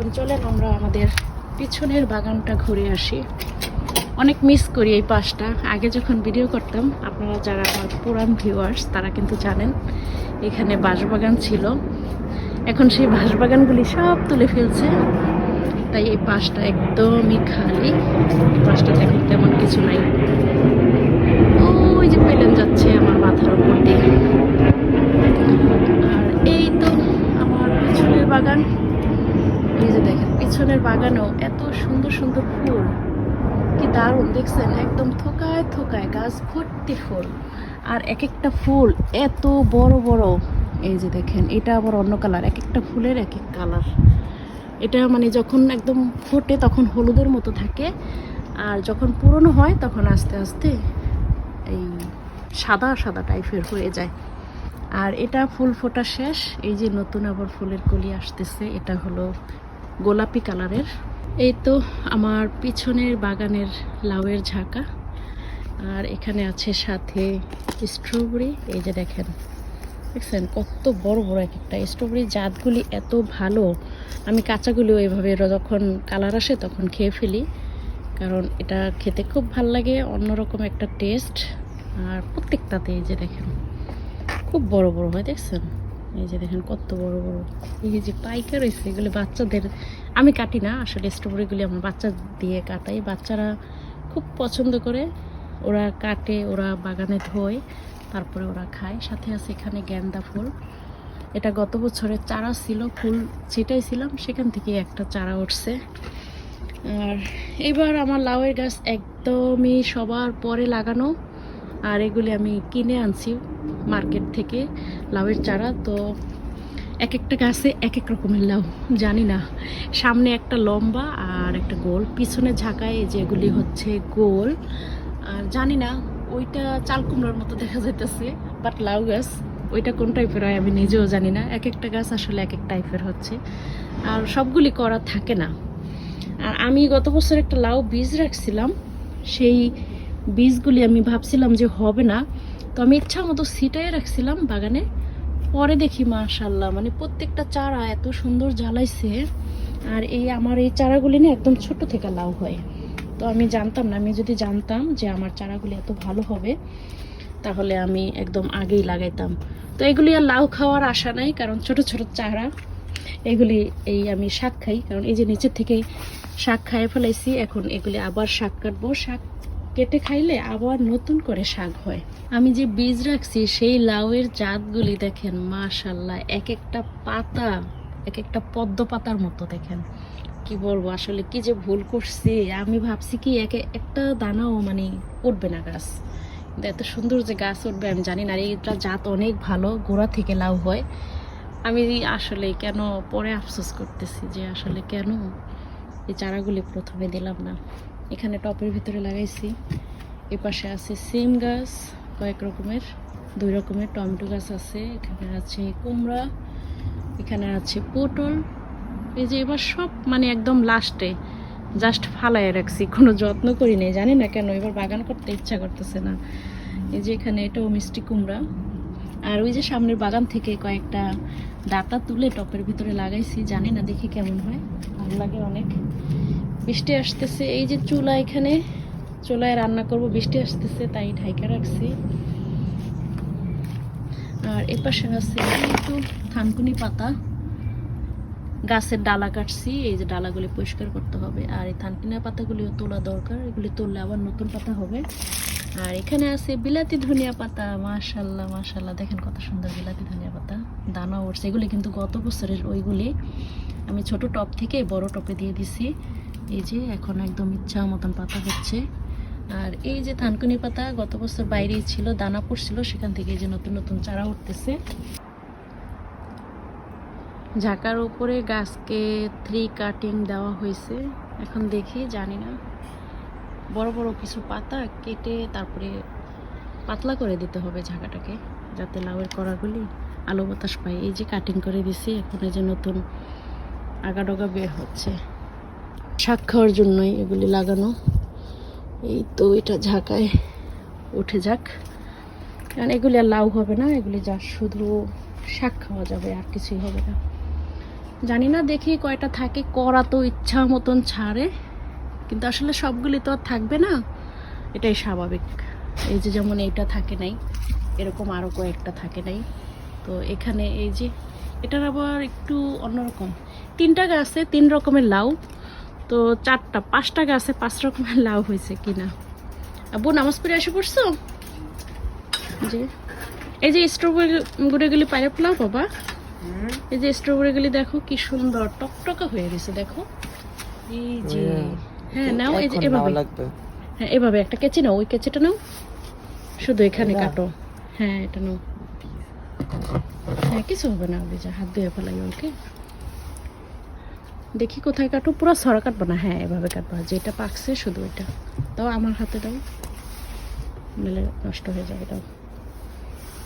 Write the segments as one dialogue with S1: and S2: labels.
S1: এখন চলেন আমরা আমাদের পিছনের বাগানটা ঘুরে আসি। অনেক মিস করি এই পাশটা। আগে যখন ভিডিও করতাম, আপনারা যারা আমার পুরান ভিউয়ার্স তারা কিন্তু জানেন, এখানে বাঁশবাগান ছিল। এখন সেই বাঁশবাগানগুলি সব তুলে ফেলছে। তাই এই পাশটা একদমই খালি। পাশটা এখন তেমন কিছু নাই। ওই যে পেলেন যাচ্ছে আমার মাথার উপর দিয়ে। আর এই তো আমার পিছনের বাগান। যে দেখেন, পিছনের বাগানেও এত সুন্দর সুন্দর ফুল। কি দারুণ, দেখছেন? একদম থোকায় থোকায় গাছ ভর্তি ফুল। আর এক একটা ফুল এত বড় বড়। এই যে দেখেন, এটা আবার অন্য কালার এক একটা ফুলের এক এক কালার। এটা মানে যখন একদম ফোটে তখন হলুদের মতো থাকে। আর যখন পুরনো হয় তখন আস্তে আস্তে এই সাদা সাদা টাইপের হয়ে যায়। আর এটা ফুল ফোটা শেষ। এই যে নতুন আবার ফুলের কলি আসতেছে, এটা হলো গোলাপি কালারের। এই তো আমার পিছনের বাগানের লাউয়ের ঝাঁকা। আর এখানে আছে সাথে স্ট্রবেরি এই যে দেখেন। দেখছেন? কত বড় বড় এক একটা। স্ট্রবেরি জাতগুলি এত ভালো। আমি কাঁচাগুলিও এভাবে যখন কালার আসে তখন খেয়ে ফেলি। কারণ এটা খেতে খুব ভালো লাগে, অন্যরকম একটা টেস্ট আর প্রত্যেকটাতে এই যে দেখেন, খুব বড় বড় হয়, দেখছেন? এই যে দেখেন, কত বড় বড়। এই যে পাইকার রয়েছে এগুলো বাচ্চাদের আমি কাটি না, আসলে স্ট্রবেরিগুলি আমার বাচ্চা দিয়ে কাটাই। বাচ্চারা খুব পছন্দ করে। ওরা কাটে, ওরা বাগানে ধোয়, তারপরে ওরা খায়। সাথে আছে এখানে গেন্দা ফুল। এটা গত বছরের চারা ছিল, ফুল ছিটাইছিলাম সেখান থেকে একটা চারা উঠছে। আর এবার আমার লাউয়ের গাছ একদমই সবার পরে লাগানো। আর এগুলি আমি কিনে আনছি মার্কেট থেকে লাউয়ের চারা। তো এক একটা গাছে এক এক রকমের লাউ, জানি না। সামনে একটা লম্বা আর একটা গোল পিছনে ঝাঁকায় যেগুলি হচ্ছে গোল। আর জানি না, ওইটা চাল কুমড়োর মতো দেখা যাইতেছে বাট লাউ গাছ, ওইটা কোন টাইপের হয় আমি নিজেও জানি না। এক একটা গাছ আসলে এক এক টাইপের হচ্ছে। আর সবগুলি করা থাকে না। আর আমি গত বছর একটা লাউ বীজ রাখছিলাম, সেই বীজগুলি আমি ভাবছিলাম যে হবে না, তো আমি ইচ্ছা মতো সিটাই রাখছিলাম বাগানে। পরে দেখি মাশাল্লাহ মানে প্রত্যেকটা চারা এত সুন্দর জ্বালাইছে, আর এই আমার এই চারাগুলি না একদম ছোট থেকে লাউ হয়। তো আমি জানতাম না, আমি যদি জানতাম যে আমার চারাগুলি এত ভালো হবে, তাহলে আমি একদম আগেই লাগাইতাম। তো এগুলি আর লাউ খাওয়ার আশা নাই, কারণ ছোট ছোট চারা, এগুলি এই আমি শাক খাই, কারণ এই যে নিচের থেকে শাক খাইয়ে ফেলাইছি, এখন এগুলি আবার শাক কাটবো। শাক কেটে খাইলে আবার নতুন করে শাক হয়। আমি যে বীজ রাখছি, সেই লাউয়ের জাতগুলি দেখেন মাশাল্লাহ এক একটা পাতা, এক একটা পদ্ম পাতার মতো দেখেন। কি বলব, আসলে কি যে ভুল করছি, আমি ভাবছি কি এক একটা দানাও মানে উঠবে না গাছ। এত সুন্দর যে গাছ উঠবে, আমি জানি না এইটা জাত অনেক ভালো, গোড়া থেকে লাউ হয়। আমি আসলে কেন পরে আফসোস করতেছি যে আসলে কেন এই চারাগুলি প্রথমে দিলাম না? এখানে টপের ভিতরে লাগাইছি। এ পাশে আছে সিম গাছ, কয়েক রকমের, দুই রকমের টমেটো গাছ আছে, এখানে আছে কুমড়া, এখানে আছে পটল। এই যে এবার সব মানে একদম লাস্টে, জাস্ট ফালাইয়ে রাখছি, কোনো যত্ন করি নেই, জানি না কেন, এবার বাগান করতে ইচ্ছা করতেছে না। এই যে এখানে এটাও মিষ্টি কুমড়া। আর ওই যে সামনের বাগান থেকে কয়েকটা ডাটা তুলে টপের ভিতরে লাগাইছি, জানি না দেখি কেমন হয়, ভালো লাগে অনেক। বৃষ্টি আসতেছে। এই যে চুলা এখানে, চুলায় রান্না করব, বৃষ্টি আসতেছে, তাই ঢাইকা রাখছি। আর এ পাশে আছে একটু থানকুনি পাতা। গাছের ডালা কাটছি, এই যে ডালাগুলি পরিষ্কার করতে হবে। আর এই থানকুনি পাতাগুলিও তোলা দরকার, এগুলি তুললে আবার নতুন পাতা হবে। আর এখানে আছে বিলাতি ধনিয়া পাতা, মাশাল্লাহ মাশাল্লাহ। দেখেন কত সুন্দর বিলাতি ধনিয়া পাতা, দানা উঠছে। এগুলি কিন্তু গত বছরের ওইগুলি। আমি ছোট টপ থেকে বড় টপে দিয়ে দিছি। এই যে এখন একদম ইচ্ছা মতন পাতা হচ্ছে। আর এই যে থানকুনি পাতা গত বছর বাইরেই ছিল দানা পড়ছিল সেখান থেকে যে নতুন নতুন চারা উঠতেছে। ঝাঁকার উপরে গাছকে থ্রি কাটিং দেওয়া হয়েছে। এখন দেখি, জানি না। বড় বড় কিছু পাতা কেটে তারপরে পাতলা করে দিতে হবে ঝাঁকাটাকে, যাতে লাউয়ের কড়াগুলি আলো বাতাস পায়। এই যে কাটিং করে দিছি, এখন এই যে নতুন আগা ডগা বের হচ্ছে। শাক খাওয়ার জন্যই এগুলি লাগানো। এই তো এটা ঝাঁকায় উঠে যাক। কারণ এগুলি আর লাউ হবে না, এগুলি যা শুধু শাক খাওয়া যাবে, আর কিছুই হবে না। জানি না, দেখি কয়টা থাকে করা তো ইচ্ছা মতন ছাড়ে, কিন্তু আসলে সবগুলি তো আর থাকবে না। এটাই স্বাভাবিক। এই যে যেমন এইটা থাকে নাই, এরকম আরও কয়েকটা থাকে নাই। তো এখানে এই যে এটার আবার একটু অন্যরকম তিনটা গাছে তিন রকমের লাউ তো চারটা পাঁচটা গাছে পাঁচ রকমের লাউ হয়েছে কিনা। আব্বু নামাজ পড়ে এসে পড়ছো? যে এই যে স্ট্রবেরি গুড়িগুলি পাইরে পোলাও বাবা। এই যে স্ট্রবেরিগুলি দেখো কি সুন্দর টকটকা হয়ে গেছে দেখো। এই যে হ্যাঁ নাও এই যে এভাবে। হ্যাঁ এভাবে একটা কেচি নাও ওই কেচিটা নাও। শুধু এখানে কাটো। হ্যাঁ এটা নাও। হ্যাঁ কিছু হবে না যা হাত ধুয়ে ফেলাই ওকে। দেখি কোথায় কাটো পুরো সরা কাটবো না হ্যাঁ এভাবে কাটবো যেটা পাকছে শুধু এটা দাও আমার হাতে দাও। নাহলে নষ্ট হয়ে যাবে দাও।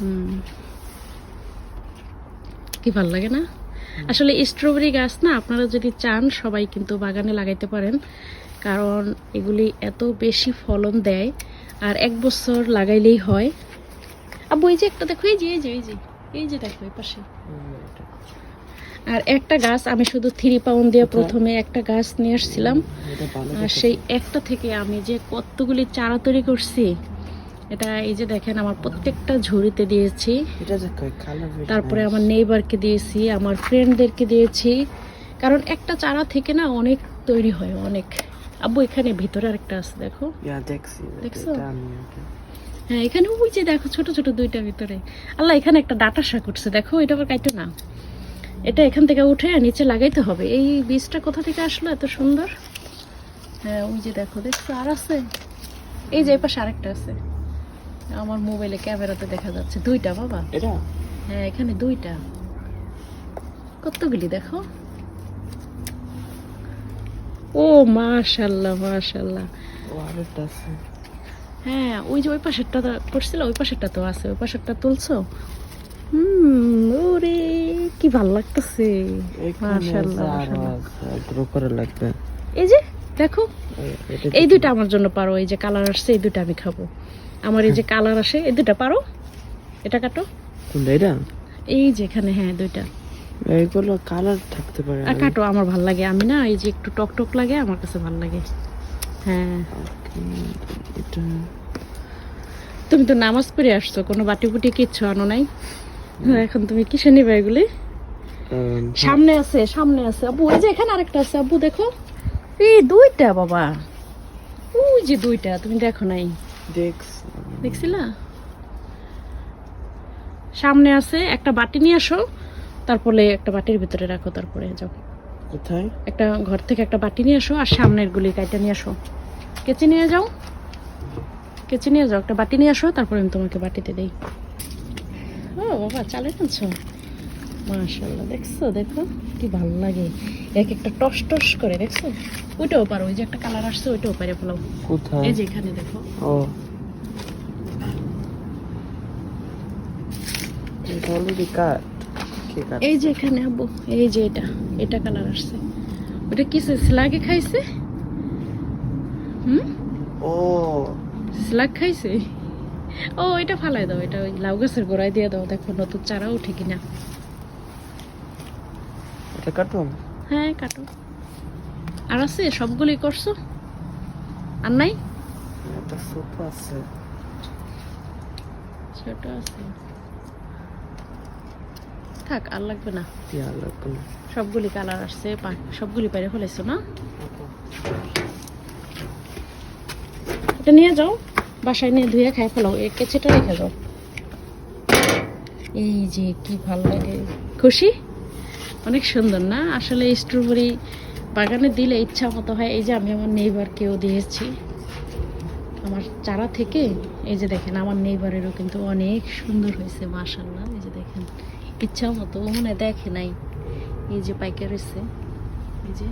S1: হুম। কি ভালো লাগে না? আসলে স্ট্রবেরি গাছ না আপনারা যদি চান সবাই কিন্তু বাগানে লাগাইতে পারেন। কারণ এগুলি এত বেশি ফলন দেয় আর এক বছর লাগাইলেই হয়। আব্বু এই যে একটা দেখো এই যে এই যে এই যে এই যে দেখো এই পাশে। আর একটা গাছ আমি শুধু থ্রি পাউন্ড দিয়ে প্রথমে একটা গাছ নিয়ে আসছিলাম। আর সেই একটা থেকে আমি যে কতগুলি চারা তৈরি করছি এটা এই যে দেখেন আমার প্রত্যেকটা ঝুড়িতে দিয়েছি। তারপরে আমার নেইবারকে দিয়েছি আমার ফ্রেন্ডদেরকে দিয়েছি। কারণ একটা চারা থেকে না অনেক তৈরি হয় অনেক। আব্বু এখানে ভিতরে আরেকটা আছে দেখো।
S2: দেখছি
S1: হ্যাঁ এখানে ওই যে দেখো ছোট ছোট দুইটা ভিতরে। আল্লাহ এখানে একটা ডাটা শাক উঠছে দেখো এটা আবার কাইটো না। এটা এখান থেকে উঠে নিচে লাগাইতে হবে। এই বীজটা কোথা থেকে আসলো এত সুন্দর? হ্যাঁ ওই যে দেখো দেখছ আর আছে? এই যে পাশে আরেকটা আছে। আমার মোবাইলে ক্যামেরাতে দেখা যাচ্ছে দুইটা বাবা।
S2: এটা?
S1: হ্যাঁ এখানে দুইটা। কতগুলি দেখো? ও মাশাল্লাহ মাশাল্লাহ। হ্যাঁ ওই যে ওই পাশেরটা তো করছিল ওই পাশেরটা তো আছে ওই পাশেরটা তুলছো? হুম ওরে কি ভালো লাগতেছে।
S2: লাগবে।
S1: এই যে দেখো
S2: এই-
S1: দুইটা আমার জন্য পারো এই যে কালার আসছে এই দুইটা আমি খাব। আমার এই যে কালার আসে এই দুইটা পারো? এটা কাটো।
S2: কোনটা এটা?
S1: এই যে এখানে হ্যাঁ দুইটা।
S2: এইগুলো কালার থাকতে পারে
S1: আর কাটো আমার ভালো লাগে। আমি না এই যে একটু টক টক লাগে আমার কাছে ভালো লাগে। হ্যাঁ।
S2: এটা
S1: তুমি তো নামাজ পড়ে আসছো কোনো বাটি বুটি কিচ্ছু আনো নাই? এখন তুমি কিসে নিবে এগুলি?
S2: উম,
S1: সামনে আছে সামনে আছে। আব্বু ওই যে এখানে আরেকটা আছে আব্বু দেখো। এই দুইটা বাবা। ওই যে দুইটা তুমি দেখো নাই।
S2: দেখছি।
S1: দেখছিলা? সামনে আছে একটা বাটি নিয়ে আসো। তারপরে একটা বাটির ভিতরে রাখো তারপরে যাও।
S2: কোথায়?
S1: একটা ঘর থেকে একটা বাটি নিয়ে আসো আর সামনের গুলি কাইটা নিয়ে আসো। কেচি নিয়ে যাও। কেচি নিয়ে যাও একটা বাটি নিয়ে আসো তারপরে আমি তোমাকে বাটিতে দেই। ও বাবা চালে টানছো মাশাল্লাহ দেখছ? দেখো কি ভালো লাগে। এক একটা টস টস করে দেখছ? ওইটাও পারো ওই যে একটা কালার আসছে ওইটাও পারে ফেলাও।
S2: কোথায়?
S1: এই যে এখানে দেখো।
S2: ও। এটা অলরেডি কাট
S1: এই যে এখানে আব্বু এই যে এটা এটা কালার আসছে। ওটা কিসে স্লাগে খাইছে? হুম?
S2: ও।
S1: স্লাগ খাইছে? ও এটা ফালাই দাও এটা ওই লাউ গাছের গোড়ায় দিয়ে দাও দেখো নতুন চারা উঠে কিনা।
S2: এটা কাটুন?
S1: হ্যাঁ কাটো আর আছে সবগুলোই করছ? আর নাই?
S2: এটা ছোট আছে।
S1: ছোট আছে। থাক আর লাগবে না।
S2: লাগবে না।
S1: সবগুলি কালার আসছে সবগুলি পাইরে ফেলেছো না? এটা নিয়ে যাও বাসায় নিয়ে ধুয়ে খাই ফেলাও এই কেচেটা রেখে যাও। এই যে কি ভালো লাগে। খুশি? অনেক সুন্দর না? আসলে স্ট্রবেরি বাগানে দিলে ইচ্ছা মতো হয় এই যে আমি আমার নেইবারকেও দিয়েছি। আমার চারা থেকে এই যে দেখেন, আমার নেইবারেরও কিন্তু অনেক সুন্দর হয়েছে মাশাল্লাহ এই যে দেখেন ইচ্ছা মতো মনে দেখে নাই। এই যে পাইকার হয়েছে এই যে,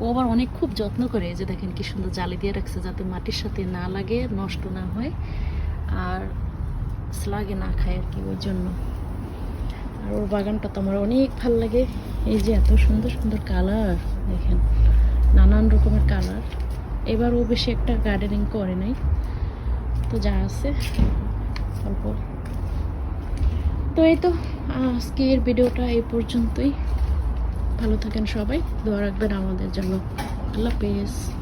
S1: ও আবার অনেক খুব যত্ন করে, এই যে দেখেন কি সুন্দর জালি দিয়ে রাখছে যাতে মাটির সাথে না লাগে, নষ্ট না হয়, আর স্লাগে না খায় আর কি ওই জন্য। আর ওর বাগানটা তো আমার অনেক ভালো লাগে। এই যে এত সুন্দর সুন্দর কালার, দেখেন, নানান রকমের কালার। এবার ও বেশি একটা গার্ডেনিং করে নাই। তো যা আছে, তারপর। তো এই তো, আজকের ভিডিওটা এই পর্যন্তই। ভালো থাকেন সবাই, দোয়া রাখবেন আমাদের জন্য। আল্লাহ হাফেজ।